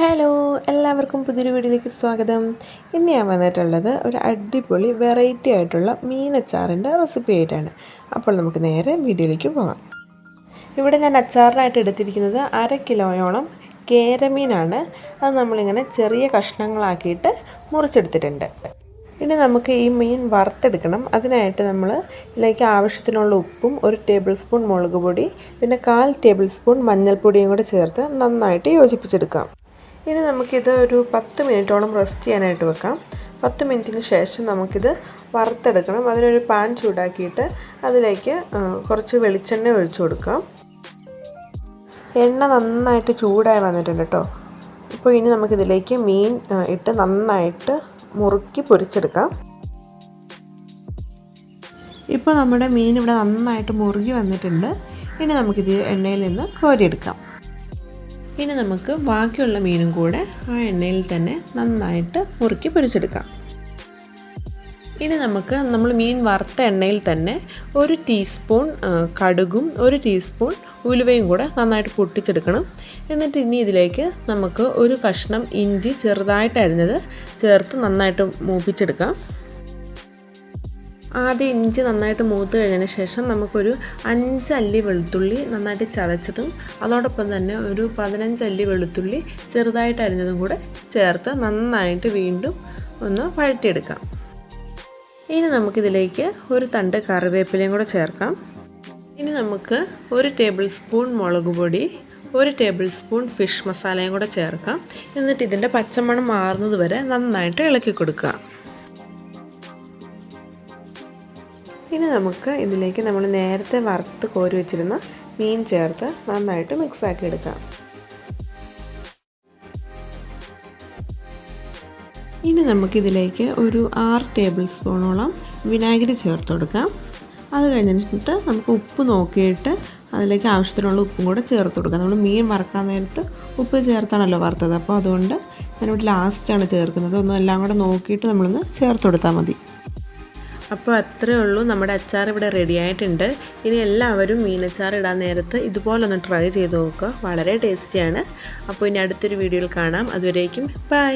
Hello എല്ലാവർക്കും പുതിയൊരു വീഡിയോയിലേക്ക് സ്വാഗതം. ഇന്ന് ഞാൻ വന്നിട്ടുള്ളത് ഒരു അടിപൊളി വെറൈറ്റി ആയിട്ടുള്ള മീനച്ചാറിന്റെ റെസിപ്പി ആയിട്ടാണ്. അപ്പോൾ നമുക്ക് നേരെ വീഡിയോയിലേക്ക് പോകാം. ഇവിടെ ഞാൻ അച്ചാറിനായിട്ട് എടുത്തിരിക്കുന്നത് അര കിലോയോളം കേരമീനാണ്. അത് നമ്മളിങ്ങനെ ചെറിയ കഷ്ണങ്ങളാക്കിയിട്ട് മുറിച്ചെടുത്തിട്ടുണ്ട്. ഇനി നമുക്ക് ഈ മീൻ വറുത്തെടുക്കണം. അതിനായിട്ട് നമ്മൾ ഇതിലേക്ക് ആവശ്യത്തിനുള്ള ഉപ്പും ഒരു ടേബിൾ സ്പൂൺ മുളക് പൊടി പിന്നെ കാൽ ടേബിൾ സ്പൂൺ മഞ്ഞൾപ്പൊടിയും കൂടെ ചേർത്ത് നന്നായിട്ട് യോജിപ്പിച്ചെടുക്കാം. ഇനി നമുക്കിത് ഒരു പത്ത് മിനിറ്റോളം റെസ്റ്റ് ചെയ്യാനായിട്ട് വെക്കാം. പത്ത് മിനിറ്റിന് ശേഷം നമുക്കിത് വറുത്തെടുക്കണം. അതിനൊരു പാൻ ചൂടാക്കിയിട്ട് അതിലേക്ക് കുറച്ച് വെളിച്ചെണ്ണ ഒഴിച്ചു കൊടുക്കാം. എണ്ണ നന്നായിട്ട് ചൂടായി വന്നിട്ടുണ്ട് കേട്ടോ ഇപ്പോൾ ഇനി നമുക്കിതിലേക്ക് മീൻ ഇട്ട് നന്നായിട്ട് മുറുക്കി പൊരിച്ചെടുക്കാം. ഇപ്പോൾ നമ്മുടെ മീൻ ഇവിടെ നന്നായിട്ട് മുറുകി വന്നിട്ടുണ്ട്. ഇനി നമുക്കിത് എണ്ണയിൽ നിന്ന് കോരിയെടുക്കാം. ഇനി നമുക്ക് ബാക്കിയുള്ള മീനും കൂടെ ആ എണ്ണയിൽ തന്നെ നന്നായിട്ട് മുറുക്കി പൊരിച്ചെടുക്കാം. ഇനി നമുക്ക് നമ്മൾ മീൻ വറുത്ത എണ്ണയിൽ തന്നെ ഒരു ടീസ്പൂൺ കടുകും ഒരു ടീസ്പൂൺ ഉലുവയും കൂടെ നന്നായിട്ട് പൊട്ടിച്ചെടുക്കണം. എന്നിട്ട് ഇനി ഇതിലേക്ക് നമുക്ക് ഒരു കഷ്ണം ഇഞ്ചി ചെറുതായിട്ട് അരിഞ്ഞത് ചേർത്ത് നന്നായിട്ട് മൂപ്പിച്ചെടുക്കാം. ആദ്യം ഇഞ്ചി നന്നായിട്ട് മൂത്ത് കഴിഞ്ഞതിന് ശേഷം നമുക്കൊരു അഞ്ചല്ലി വെളുത്തുള്ളി നന്നായിട്ട് ചതച്ചതും അതോടൊപ്പം തന്നെ ഒരു പതിനഞ്ചല്ലി വെളുത്തുള്ളി ചെറുതായിട്ട് അരിഞ്ഞതും കൂടെ ചേർത്ത് നന്നായിട്ട് വീണ്ടും ഒന്ന് വഴറ്റിയെടുക്കാം. ഇനി നമുക്കിതിലേക്ക് ഒരു തണ്ട് കറിവേപ്പിലയും കൂടെ ചേർക്കാം. ഇനി നമുക്ക് ഒരു ടേബിൾ സ്പൂൺ മുളക് പൊടി ഒരു ടേബിൾ സ്പൂൺ ഫിഷ് മസാലയും കൂടെ ചേർക്കാം. എന്നിട്ട് ഇതിന്റെ പച്ചമണം മാറുന്നത് വരെ നന്നായിട്ട് ഇളക്കി കൊടുക്കുക. ഇനി നമുക്ക് ഇതിലേക്ക് നമ്മൾ നേരത്തെ വറുത്ത് കോരി വെച്ചിരുന്ന മീൻ ചേർത്ത് നന്നായിട്ട് മിക്സാക്കി എടുക്കാം. ഇനി നമുക്കിതിലേക്ക് ഒരു ആറ് ടേബിൾ സ്പൂണോളം വിനാഗിരി ചേർത്ത് കൊടുക്കാം. അത് കഴിഞ്ഞിട്ട് നമുക്ക് ഉപ്പ് നോക്കിയിട്ട് അതിലേക്ക് ആവശ്യത്തിനുള്ള ഉപ്പും കൂടെ ചേർത്ത് കൊടുക്കാം. നമ്മൾ മീൻ വറക്കാൻ നേരത്ത് ഉപ്പ് ചേർത്താണല്ലോ വറുത്തത്. അപ്പോൾ അതുകൊണ്ട് ഞാനിവിടെ ലാസ്റ്റാണ് ചേർക്കുന്നത്. ഒന്നും എല്ലാം കൂടെ നോക്കിയിട്ട് നമ്മളൊന്ന് ചേർത്ത് കൊടുത്താൽ മതി. അപ്പോൾ അത്രേ ഉള്ളൂ. നമ്മുടെ അച്ചാർ ഇവിടെ റെഡി ആയിട്ടുണ്ട്. ഇനി എല്ലാവരും മീനച്ചാർ ഇടാൻ നേരത്ത് ഇതുപോലൊന്ന് ട്രൈ ചെയ്ത് നോക്കുക. വളരെ ടേസ്റ്റിയാണ് അപ്പോൾ ഇനി അടുത്തൊരു വീഡിയോയിൽ കാണാം. അതുവരേക്കും ബൈ